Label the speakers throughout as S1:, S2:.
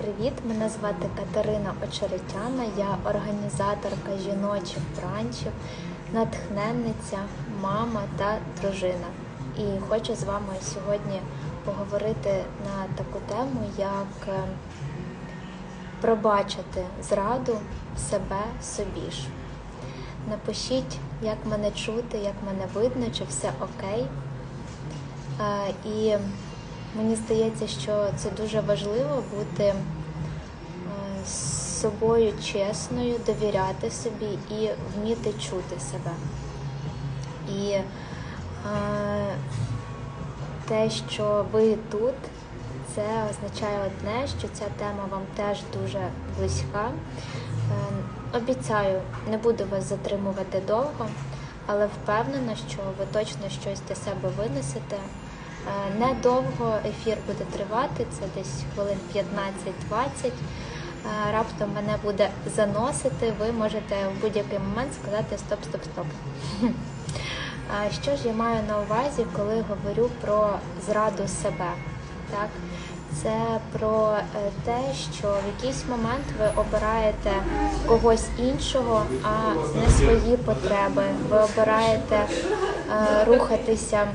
S1: Привіт! Мене звати Катерина Очеретяна. Я організаторка жіночих бранчів, натхненниця, мама та дружина. І хочу з вами сьогодні поговорити на таку тему, як е, пробачити зраду себе собі ж. Напишіть, як мене чути, як мене видно, чи все окей. Е, І мені здається, що це дуже важливо бути е, з собою чесною, довіряти собі і вміти чути себе. І е, те, що ви тут, це означає одне, що ця тема вам теж дуже близька. Е, Обіцяю, не буду вас затримувати довго, але впевнена, що ви точно щось для себе винесете. Е, Недовго ефір буде тривати, це десь хвилин 15-20. Е, Раптом мене буде заносити, ви можете в будь-який момент сказати стоп, стоп, стоп. А Що ж я маю на увазі, коли говорю про зраду себе? Так? Це про е, те, що в якийсь момент ви обираєте когось іншого, а не свої потреби. Ви обираєте е, рухатися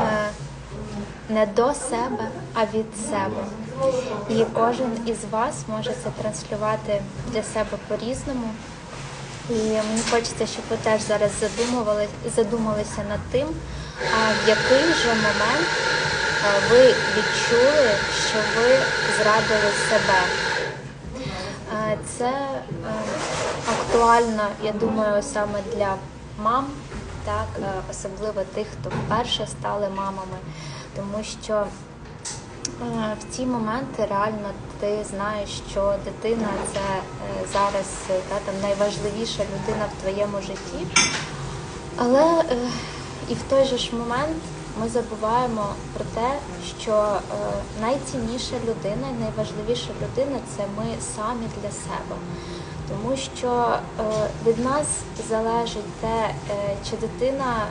S1: е, не до себе, а від себе. І кожен із вас може це транслювати для себе по-різному. І мені хочеться, щоб ви теж зараз задумували, задумалися над тим, в який же момент ви відчули, що ви зрадили себе. Це актуально, я думаю, саме для мам, так, особливо тих, хто вперше стали мамами, тому що е, в ці моменти реально ти знаєш, що дитина це е, зараз е, та, там, найважливіша людина в твоєму житті. Але і в той же ж момент ми забуваємо про те, що найцінніша людина, найважливіша людина це ми самі для себе. Тому що від нас залежить те, чи дитина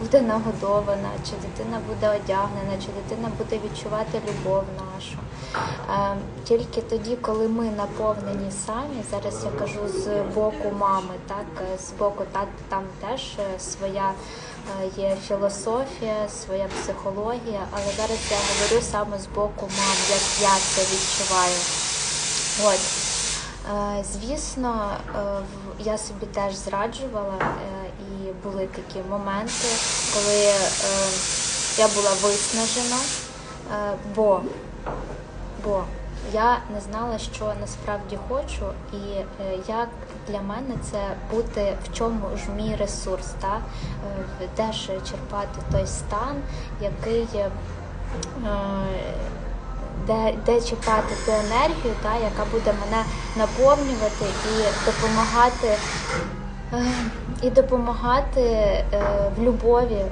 S1: буде нагодована, чи дитина буде одягнена, чи дитина буде відчувати любов нашу. Е, Тільки тоді, коли ми наповнені самі, зараз я кажу з боку мами, так з боку тата там теж своя е, є філософія, своя психологія, але зараз я говорю саме з боку мам, як я це відчуваю. От. Е, Звісно, е, я собі теж зраджувала, е, і були такі моменти, коли я була виснажена, бо, бо я не знала, що насправді хочу, і як для мене це бути в чому ж мій ресурс, та? Де ж черпати той стан, який. Де, де чекати ту енергію, та, яка буде мене наповнювати і допомагати, е, і допомагати е, в любові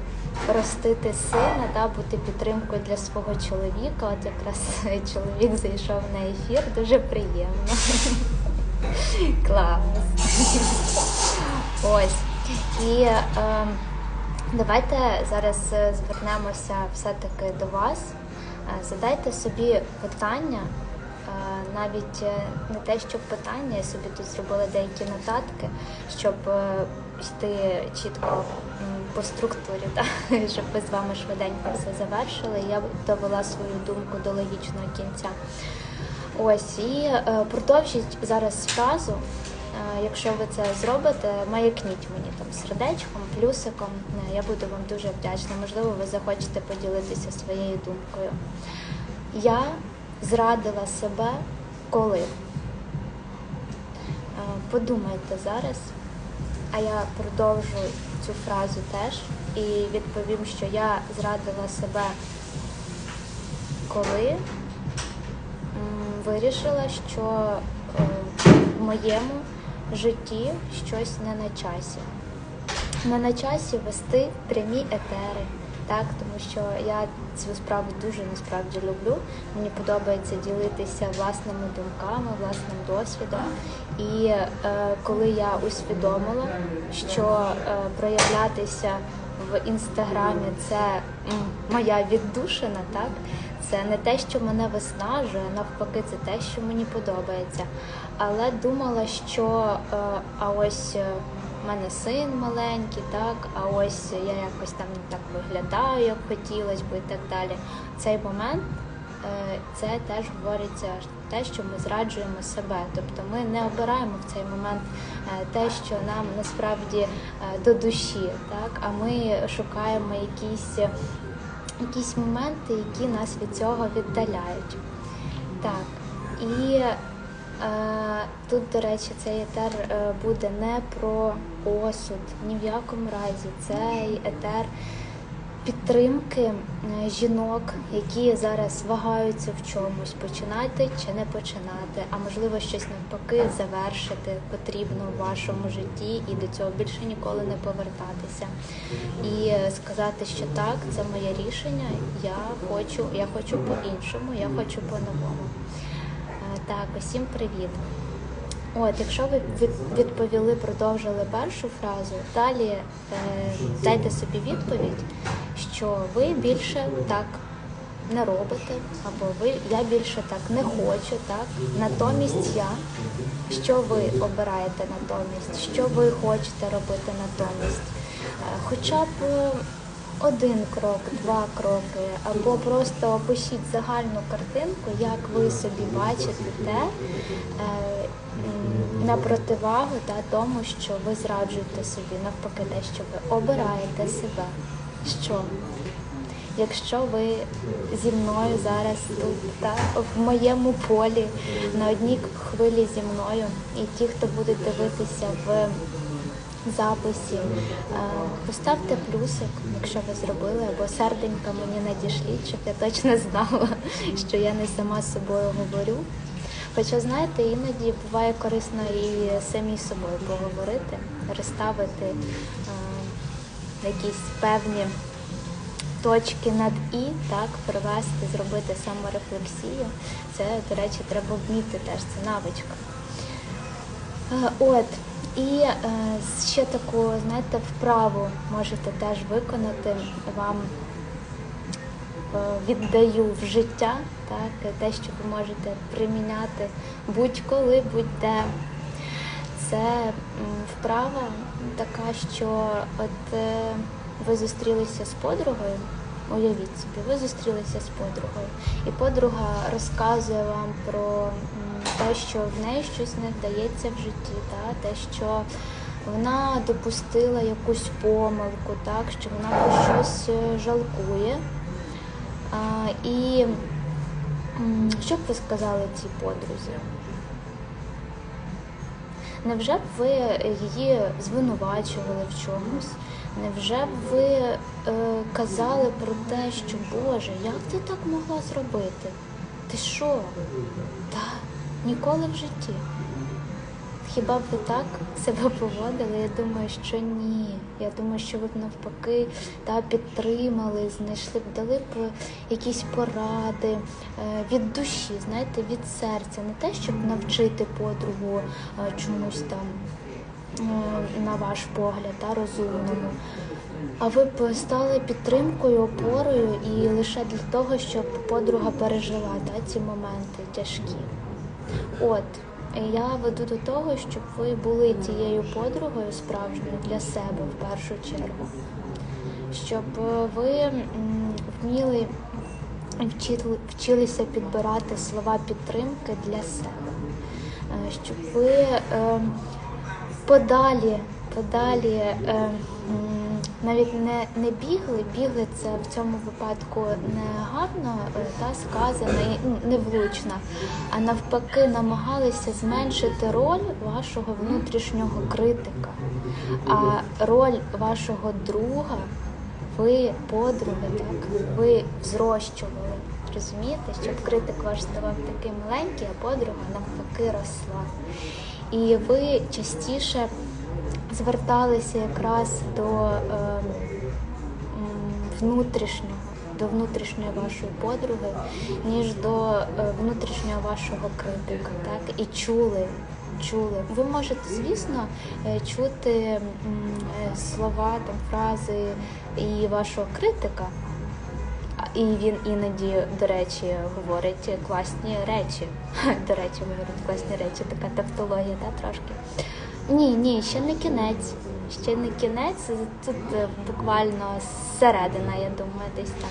S1: ростити сина, та, бути підтримкою для свого чоловіка. От якраз чоловік зайшов на ефір, дуже приємно. Клас. Ось. І е, давайте зараз е, звернемося все-таки до вас. Е, Задайте собі питання, е, навіть е, не те, щоб питання, я собі тут зробила деякі нотатки, щоб йти чітко по структурі, так? щоб ми з вами швиденько все завершили. Я довела свою думку до логічного кінця. Ось і продовжіть зараз фразу. Якщо ви це зробите, маякніть мені там сердечком, плюсиком. Е, Я буду вам дуже вдячна. Можливо, ви захочете поділитися своєю думкою. Я зрадила себе коли. Е, Подумайте зараз, а я продовжу цю фразу теж і відповім, що я зрадила себе коли вирішила, що е, в моєму житті щось не на часі. Не на часі вести прямі етери, так, тому що я цю справу дуже насправді люблю. Мені подобається ділитися власними думками, власним досвідом. І е, коли я усвідомила, що е, проявлятися в інстаграмі це моя віддушина, так Це не те, що мене виснажує, навпаки, це те, що мені подобається. Але думала, що е, а ось е, в мене син маленький, так, а ось я якось там не так виглядаю, як хотілося б і так далі. Цей момент е, це теж говориться те, що ми зраджуємо себе. Тобто ми не обираємо в цей момент е, те, що нам насправді е, до душі, так, а ми шукаємо якісь якісь моменти, які нас від цього віддаляють. Так, і е, тут, до речі, цей етер е, буде не про осуд, ні в якому разі. Цей етер підтримки е, жінок, які зараз вагаються в чомусь, починати чи не починати, а можливо щось навпаки завершити потрібно в вашому житті і до цього більше ніколи не повертатися. І е, сказати, що так, це моє рішення. Я хочу, я хочу по-іншому, я хочу по-новому. Е, Так, усім привіт. От, якщо ви відповіли, продовжили першу фразу, далі е, дайте собі відповідь, що ви більше так не робите, або ви я більше так не хочу, так натомість я. Що ви обираєте натомість? Що ви хочете робити натомість? Е, Хоча б один крок, два кроки, або просто опишіть загальну картинку, як ви собі бачите те е, на противагу та, тому, що ви зраджуєте собі, навпаки, те, що ви обираєте себе. Що? Якщо ви зі мною зараз тут, та, в моєму полі, на одній хвилі зі мною, і ті, хто буде дивитися в записі, е, поставте плюсик, якщо ви зробили, або серденька мені надішліть, щоб я точно знала, що я не сама з собою говорю. Хоча, знаєте, іноді буває корисно і самі з собою поговорити, розставити якісь певні точки над і, так, привести, зробити саморефлексію. Це, до речі, треба вміти теж, це навичка. Е, От, і е, ще таку, знаєте, вправу можете теж виконати. Вам е, віддаю в життя, так, те, що ви можете приміняти будь-коли, будь-де. Це вправа така, що от е, ви зустрілися з подругою, уявіть собі, ви зустрілися з подругою, і подруга розказує вам про те, що в неї щось не вдається в житті, та, те, що вона допустила якусь помилку, так, що вона про щось е, жалкує. А, і що б ви сказали цій подрузі? Невже б ви її звинувачували в чомусь? Невже б ви е, казали про те, що Боже, як ти так могла зробити? Ти що? Та ніколи в житті. Хіба б ви так себе поводили? Я думаю, що ні. Я думаю, що ви б навпаки та підтримали, знайшли б, дали б якісь поради е, від душі, знаєте, від серця, не те, щоб навчити подругу е, чомусь там е, на ваш погляд, та розумному. А ви б стали підтримкою, опорою і лише для того, щоб подруга пережила та, ці моменти тяжкі. От, я веду до того, щоб ви були тією подругою справжньою для себе в першу чергу, щоб ви вміли вчилися підбирати слова підтримки для себе, Е, щоб ви е, подалі, подалі е, навіть не, не бігли, бігли це в цьому випадку не гарно е, та сказано і ну, невлучно, а навпаки намагалися зменшити роль вашого внутрішнього критика, а роль вашого друга, ви подруги, так ви зрощували. Розумієте, щоб критик ваш ставав такий маленький, а подруга навпаки росла. І ви частіше зверталися якраз до е, внутрішнього, до внутрішньої вашої подруги, ніж до е, внутрішнього вашого критика, так і чули. Чули. Ви можете, звісно, е, чути е, слова, там, фрази і вашого критика, і він іноді, до речі, говорить класні речі. До речі, говорить класні речі, така тавтологія, та трошки. Ні, ні, ще не кінець. Ще не кінець. Тут е, буквально середина, я думаю, десь так.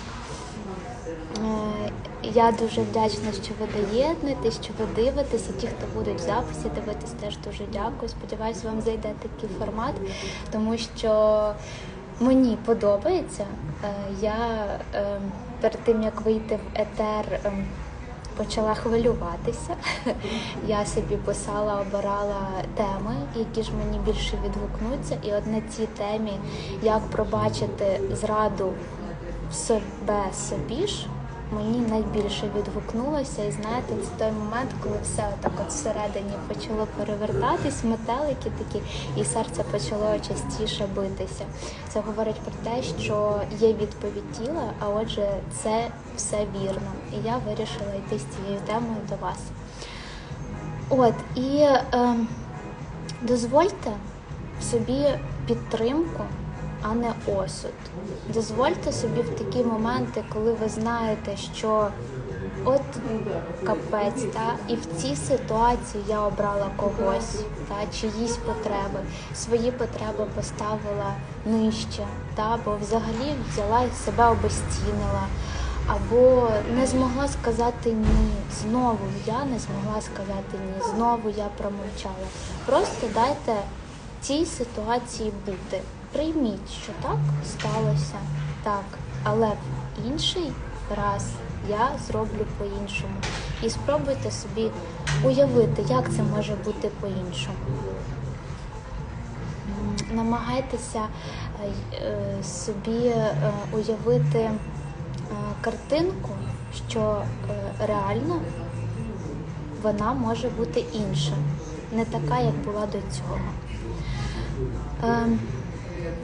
S1: Е, Я дуже вдячна, що ви доєднуєтесь, що ви дивитеся. Ті, хто будуть в записі дивитись, теж дуже дякую. Сподіваюсь, вам зайде такий формат, тому що мені подобається. Е, Я перед тим як вийти в етер. Почала хвилюватися. Я собі писала, обирала теми, які ж мені більше відгукнуться. І от на цій темі, як пробачити зраду в себе собі ж, мені найбільше відгукнулося. І знаєте, це той момент, коли все отак от всередині почало перевертатись, метелики такі, і серце почало частіше битися. Це говорить про те, що є відповідь тіла, а отже, це все вірно. І я вирішила йти з цією темою до вас. От, і е, дозвольте собі підтримку, а не осуд. Дозвольте собі в такі моменти, коли ви знаєте, що от капець, та, і в цій ситуації я обрала когось, та, чиїсь потреби, свої потреби поставила нижче, та, бо взагалі взяла себе обезцінила. Або не змогла сказати ні. Знову я не змогла сказати ні. Знову я промовчала. Просто дайте цій ситуації бути. Прийміть, що так сталося, так, але в інший раз я зроблю по-іншому. І спробуйте собі уявити, як це може бути по-іншому. Намагайтеся е, е, собі е, уявити картинку, що реально вона може бути інша, не така, як була до цього.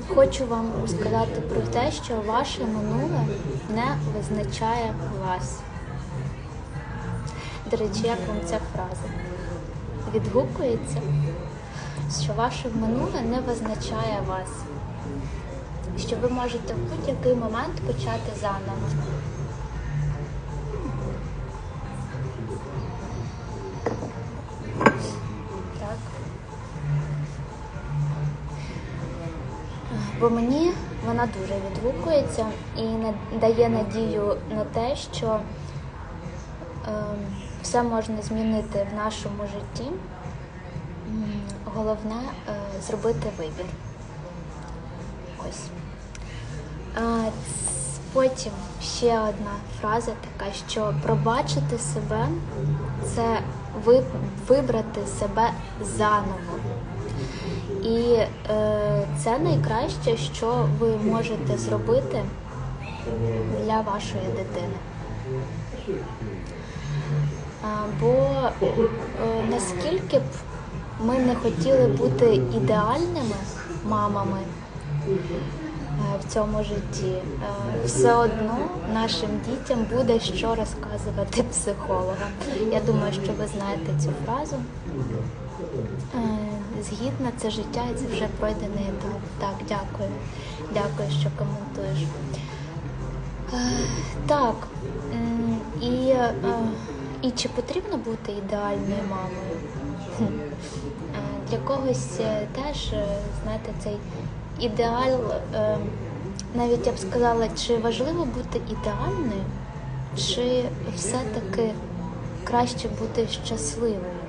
S1: Хочу вам сказати про те, що ваше минуле не визначає вас. До речі, як вам ця фраза? Відгукується, що ваше минуле не визначає вас, що ви можете в будь-який момент почати заново. Бо мені вона дуже відгукується і дає надію на те, що ем, все можна змінити в нашому житті. Головне е, зробити вибір. Ось. Потім ще одна фраза така, що пробачити себе це вибрати себе заново. І е, це найкраще, що ви можете зробити для вашої дитини. Бо е, наскільки б ми не хотіли бути ідеальними мамами е, в цьому житті, е, все одно нашим дітям буде що розказувати психологам. Я думаю, що ви знаєте цю фразу. Е, Згідно, це життя і це вже пройдений етап. Так, дякую. Дякую, що коментуєш. Е, Так. І, е, і чи потрібно бути ідеальною мамою? Для когось теж, знаєте, цей ідеал, навіть я б сказала, чи важливо бути ідеальною, чи все-таки краще бути щасливою?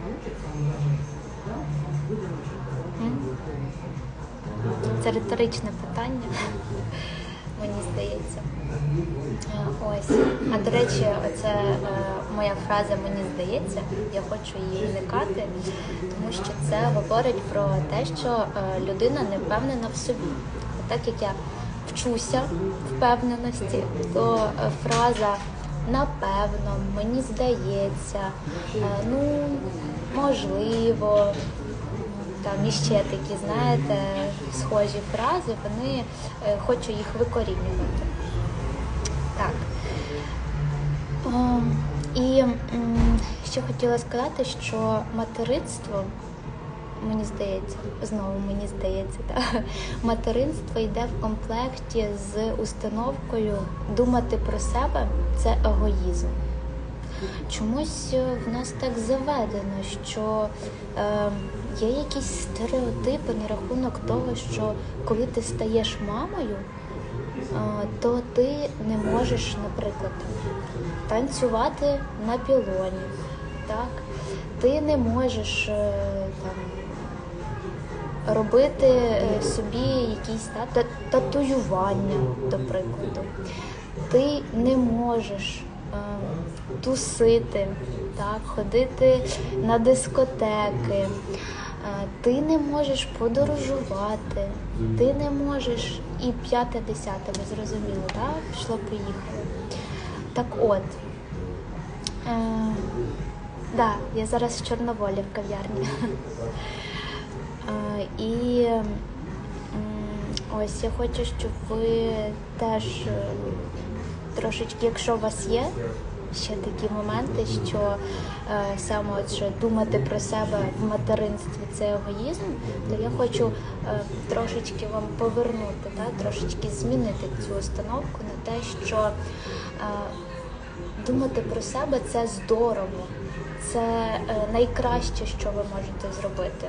S1: Це риторичне питання, мені здається. Ось. А до речі, оце е, моя фраза мені здається, я хочу її уникати, тому що це говорить про те, що е, людина не впевнена в собі. Так як я вчуся впевненості, то е, фраза напевно, мені здається, ну можливо, там іще такі, знаєте, схожі фрази, вони е, хочу їх викорінювати. Так. О, і ще хотіла сказати, що материнство мені здається, знову мені здається, та, материнство йде в комплекті з установкою думати про себе це егоїзм. Чомусь е, в нас так заведено, що е, є якісь стереотипи на рахунок того, що коли ти стаєш мамою, е, то ти не можеш, наприклад, танцювати на пілоні. Так? Ти не можеш е, там, робити е, собі якісь та, та- татуювання, до прикладу. Ти не можеш тусити, так, ходити на дискотеки. Е, Ти не можеш подорожувати, ти не можеш і п'яте десяте, ви зрозуміли, так? Пішло, поїхало. Так от, е, да, я зараз в Чорноволі в кав'ярні. Е, І ось я хочу, щоб ви теж е, трошечки, якщо у вас є ще такі моменти, що е, саме от, що думати про себе в материнстві це егоїзм, то я хочу е, трошечки вам повернути, та, трошечки змінити цю установку на те, що е, думати про себе це здорово, це е, найкраще, що ви можете зробити.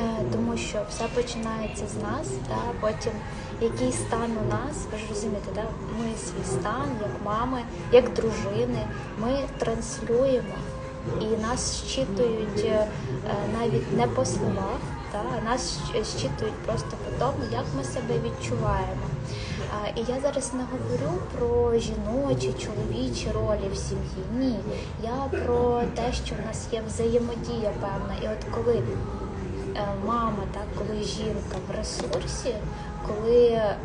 S1: Е, Тому що все починається з нас, та потім який стан у нас, ви ж розумієте, да? ми свій стан, як мами, як дружини, ми транслюємо і нас щитують е, навіть не по словах, та? нас щитують просто по тому, як ми себе відчуваємо. І я зараз не говорю про жіночі, чоловічі ролі в сім'ї. Ні, я про те, що в нас є взаємодія певна. І от коли е, мама, так, коли жінка в ресурсі, коли е,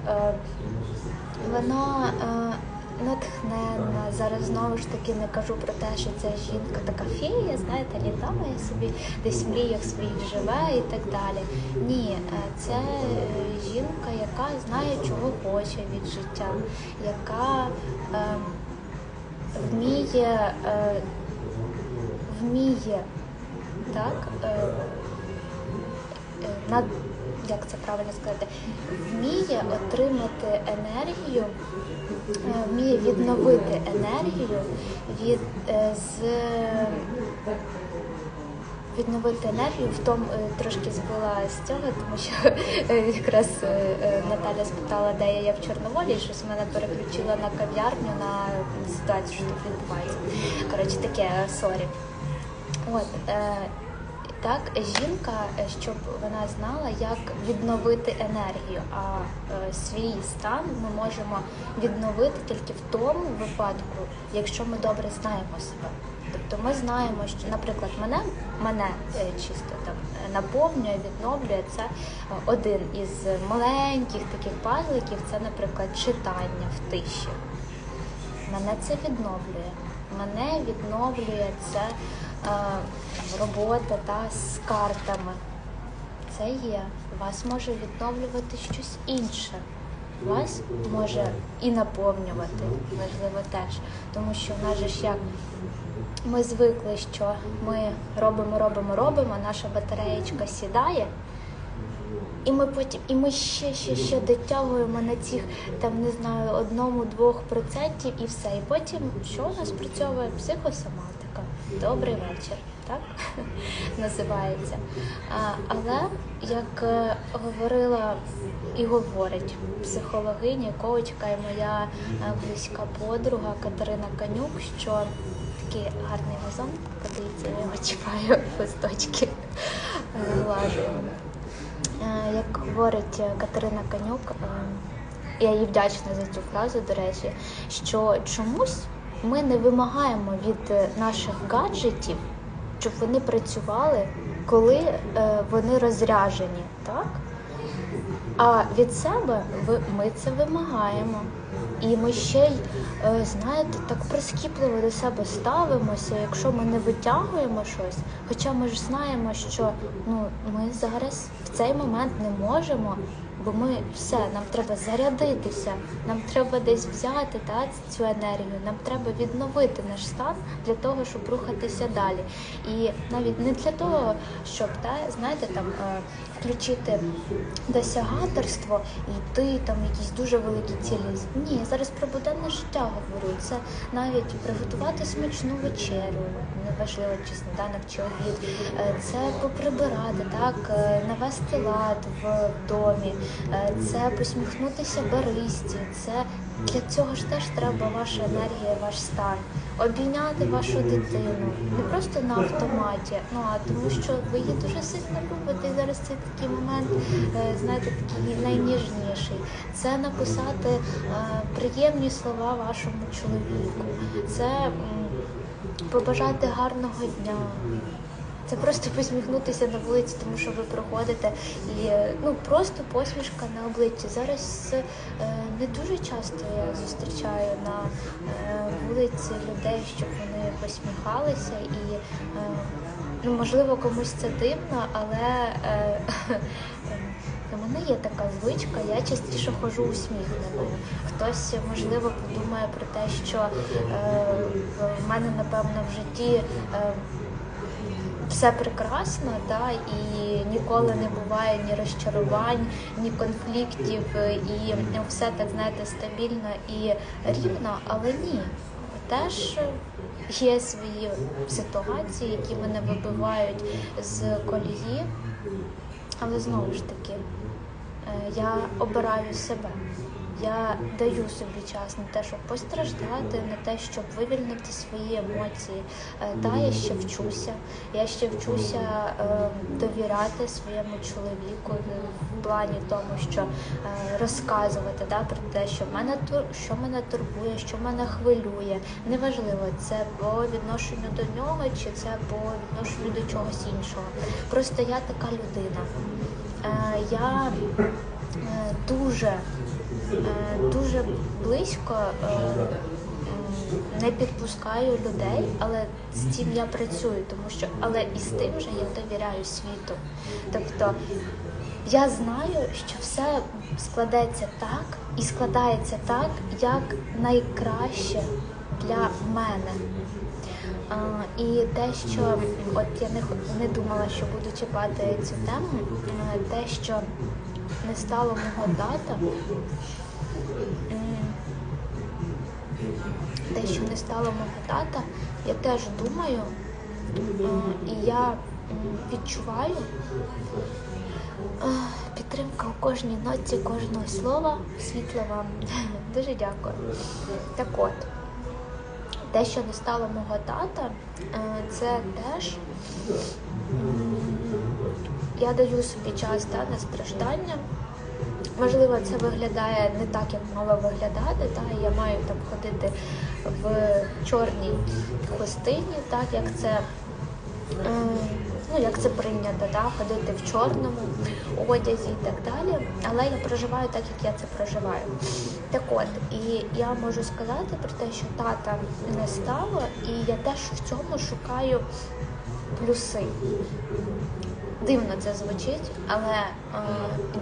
S1: вона е, натхненна, зараз знову ж таки не кажу про те, що ця жінка така фея, знаєте, літає собі десь в мріях своїх живе і так далі. Ні, е, це жінка, яка знає, чого хоче від життя, яка вміє, вміє так. Над як це правильно сказати, вміє отримати енергію, е, вміє відновити енергію від е, з відновити енергію в тому е, трошки збила з цього, тому що якраз Наталя спитала, де я є в Чорноволі, і щось мене переключила на кав'ярню на ситуацію, що тут відбувається. Коротше, таке сорі. От так, жінка, е, щоб вона знала, як відновити енергію. А е, свій стан ми можемо відновити тільки в тому випадку, якщо ми добре знаємо себе. Тобто ми знаємо, що, наприклад, мене, мене е, чисто там наповнює, відновлює це один із маленьких таких пазликів, це, наприклад, читання в тиші. Мене це відновлює. Мене відновлює це робота та з картами. Це є. Вас може відновлювати щось інше. Вас може і наповнювати, важливо теж. Тому що в нас же ж як ми звикли, що ми робимо, робимо, робимо, наша батареєчка сідає. І ми потім, і ми ще, ще, ще дотягуємо на цих там не знаю одному-двох процентів і все. І потім що у нас працьовує психосоматика. Добрий вечір, так називається. Але як е, говорила і говорить психологиня, коучка і моя е, близька подруга Катерина Канюк, що такий гарний вазон, подивіться, я його чіпаю листочки, е. Е, Як говорить Катерина Канюк, я їй вдячна за цю фразу, до речі, що чомусь ми не вимагаємо від е, наших гаджетів, щоб вони працювали, коли е, вони розряжені, так? А від себе ми це вимагаємо. І ми ще й, е, знаєте, так прискіпливо до себе ставимося, якщо ми не витягуємо щось. Хоча ми ж знаємо, що ну, ми зараз в цей момент не можемо Бо ми все, нам треба зарядитися, нам треба десь взяти та, цю енергію, нам треба відновити наш стан для того, щоб рухатися далі. І навіть не для того, щоб та, знаєте, там е, включити досягаторство і йти там якісь дуже великі цілі. Ні, зараз про буденне життя говорю. Це навіть приготувати смачну вечерю, неважливо чи сніданок чи обід. Е, Це поприбирати, так, е, навести лад в домі, це посміхнутися баристі. Це для цього ж теж треба ваша енергія, ваш стан. Обійняти вашу дитину не просто на автоматі, ну а тому, що ви її дуже сильно любите. І зараз це такий момент, е, знаєте, такий найніжніший. Це написати е, приємні слова вашому чоловіку. Це побажати гарного дня. Це просто посміхнутися на вулиці, тому що ви проходите і е, ну просто посмішка на обличчі. Зараз е, не дуже часто я зустрічаю на е, вулиці людей, щоб вони посміхалися, і е, ну можливо комусь це дивно, але е, у мене є така звичка, я частіше ходжу усміхненою. Хтось можливо подумає про те, що е, в мене напевно в житті. Е, все прекрасно, та, і ніколи не буває ні розчарувань, ні конфліктів, і все так знаєте стабільно і рівно, але ні. Теж є свої ситуації, які мене вибивають з колії, але знову ж таки, е, я обираю себе. Я даю собі час на те, щоб постраждати, на те, щоб вивільнити свої емоції. Е, Та я ще вчуся. Я ще вчуся е, довіряти своєму чоловіку е, в плані тому, що розказувати да, про те, що мене що мене турбує, що мене хвилює. Неважливо, це по відношенню до нього чи це по відношенню до чогось іншого. Просто я така людина. Я дуже дуже близько е, не підпускаю людей, але з цим я працюю, тому що але і з тим же я довіряю світу. Тобто я знаю, що все складеться так і складається так, як найкраще для мене. А, і те, що от я не, не думала, що буду чіпати цю тему, е, те, що не стало мого тата, м, те, що не стало мого тата, я теж думаю, е, і я відчуваю е, підтримка у кожній ноті, кожного слова. Світла вам. Дуже дякую. Так от те, що не стало мого тата, е, це теж я даю собі час та, на страждання. Можливо, це виглядає не так, як мало виглядати, та, я маю там ходити в чорній хустині, так як це. е, Ну, як це прийнято, да? ходити в чорному одязі і так далі. Але я проживаю так, як я це проживаю. Так от, і я можу сказати про те, що тата не стало, і я теж в цьому шукаю плюси. Дивно це звучить, але е,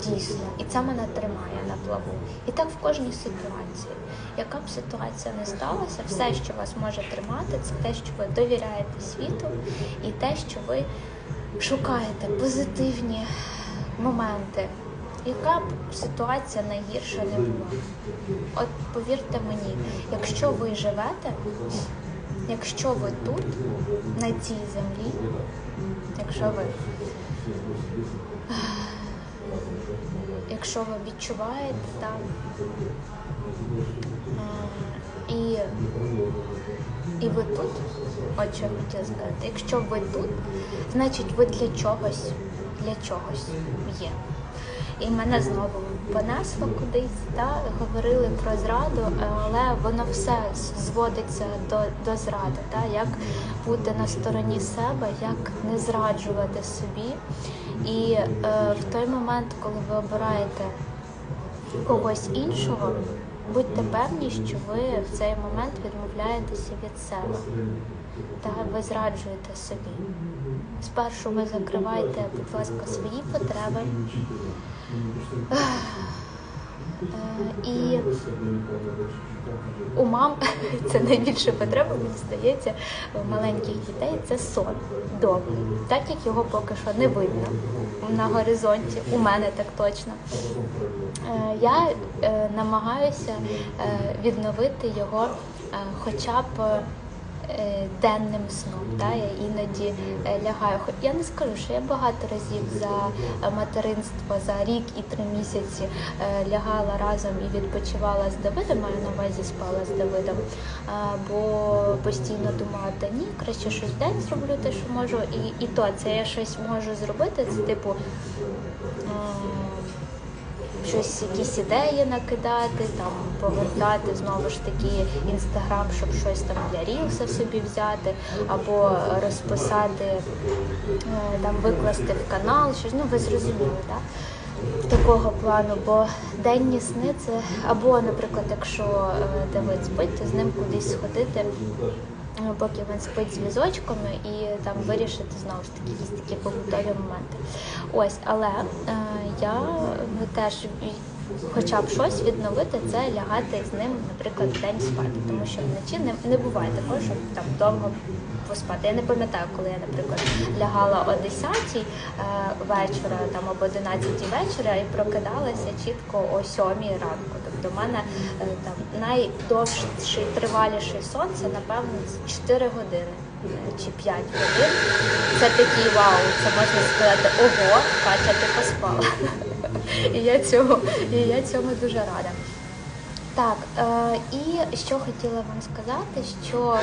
S1: дійсно, і це мене тримає на плаву. І так в кожній ситуації. Яка б ситуація не сталася, все, що вас може тримати, це те, що ви довіряєте світу, і те, що ви шукаєте позитивні моменти. Яка б ситуація найгірша не була? От повірте мені, якщо ви живете, якщо ви тут, на цій землі, якщо ви якщо ви відчуваєте там е, і, і ви тут, от що я хотіла сказати, якщо ви тут, значить ви для чогось, для чогось є. І мене знову понесло кудись, та говорили про зраду, але воно все зводиться до, до зради, та як бути на стороні себе, як не зраджувати собі. І е, в той момент, коли ви обираєте когось іншого, будьте певні, що ви в цей момент відмовляєтеся від себе. та ви зраджуєте собі. Спершу ви закриваєте, будь ласка, свої потреби. Е, І у мам це найбільша потреба, мені здається, у маленьких дітей це сон добрий, так як його поки що не видно на горизонті. У мене так точно. Е, Я е, намагаюся е, відновити його хоча б денним сном. Та? Я іноді е, лягаю. Я не скажу, що я багато разів за е, материнство за рік і три місяці е, лягала разом і відпочивала з Давидом, маю на увазі спала з Давидом, е, бо постійно думала, та ні, краще щось день зроблю те, що можу, і, і то це я щось можу зробити, це типу. Щось, якісь ідеї накидати, там повертати знову ж таки інстаграм, щоб щось там для рілса собі взяти, або розписати, е, там викласти в канал, щось, ну ви зрозуміли, так? Такого плану, бо денні сни це або, наприклад, якщо е, Давид спить, то з ним кудись сходити, поки він спить з візочками, і там вирішити знову ж таки якісь такі побутові моменти. Ось, але е, я ну, теж хоча б щось відновити, це лягати з ним, наприклад, в день спати, тому що вночі не, не буває такого, щоб там довго поспати. Я не пам'ятаю, коли я, наприклад, лягала о 10 е, вечора там об 11 вечора і прокидалася чітко о 7 ранку. В мене е, там найдовший триваліший сон це напевно 4 години е, чи 5 годин. Це такий вау, це можна сказати, ого, Катя, ти поспала. І я цього, і я цьому дуже рада. Так, е, і що хотіла вам сказати, що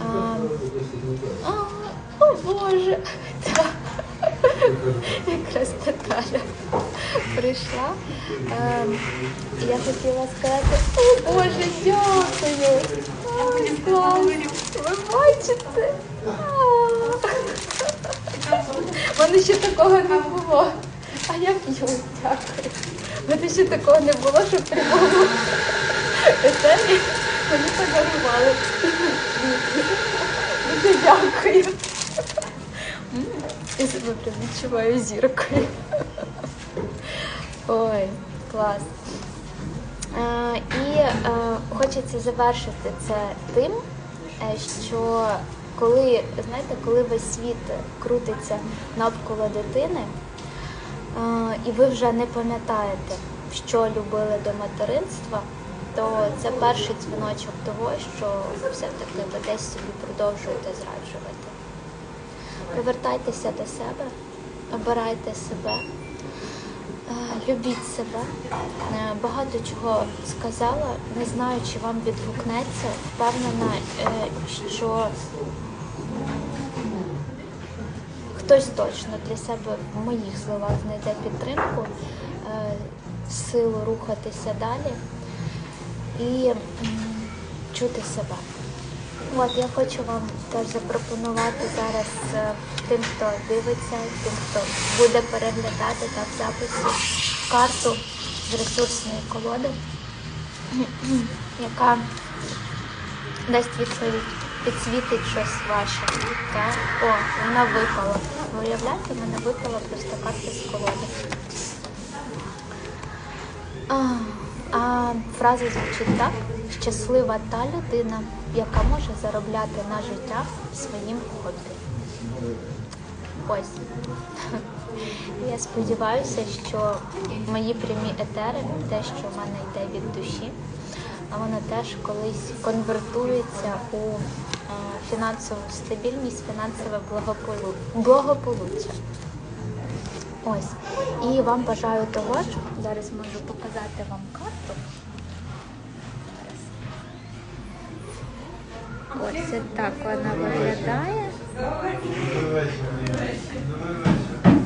S1: е, о Боже, та, якраз Наталя прийшла. Е, я хотіла сказати, о Боже, дякую. Ви бачите? Мене ще такого не було. А я п'ю, дякую. Мене ще такого не було, щоб при прямому етері мені подарували. Дуже дякую. Я себе прям відчуваю зіркою. Ой, клас. І хочеться завершити це тим, е, що коли, знаєте, коли весь світ крутиться навколо дитини, і ви вже не пам'ятаєте, що любили до материнства, то це перший дзвіночок того, що все-таки ви десь собі продовжуєте зраджувати. Повертайтеся до себе, обирайте себе. Е, Любіть себе. Е, Багато чого сказала. Не знаю, чи вам відгукнеться. Впевнена, е, що хтось точно для себе в моїх словах знайде підтримку, силу рухатися далі і чути себе. От я хочу вам теж запропонувати зараз е, тим, хто дивиться, тим, хто буде переглядати та в записі карту з ресурсної колоди, яка дасть відповідь, підсвітить щось ваше. Так? О, вона випала. Ви уявляєте, в мене випала просто карта з колоди. А, а фраза звучить так: щаслива та людина, яка може заробляти на життя своїм хобі. Ось. Я сподіваюся, що мої прямі етери, те, що в мене йде від душі, воно теж колись конвертується у е, фінансову стабільність, фінансове благополуччя. Ось. І вам бажаю того ж. Зараз можу показати вам карту. Ось так вона виглядає.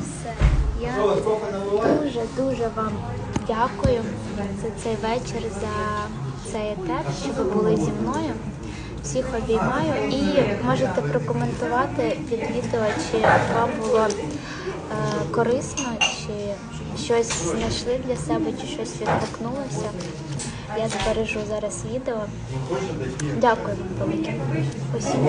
S1: Все. Я дуже-дуже вам дякую за цей вечір, за цей етер, що ви були зі мною. Всіх обіймаю і можете прокоментувати під відео, чи вам було е, корисно, щось знайшли для себе, чи щось відгукнулося. Я збережу зараз відео. Дякую вам велике. Усім.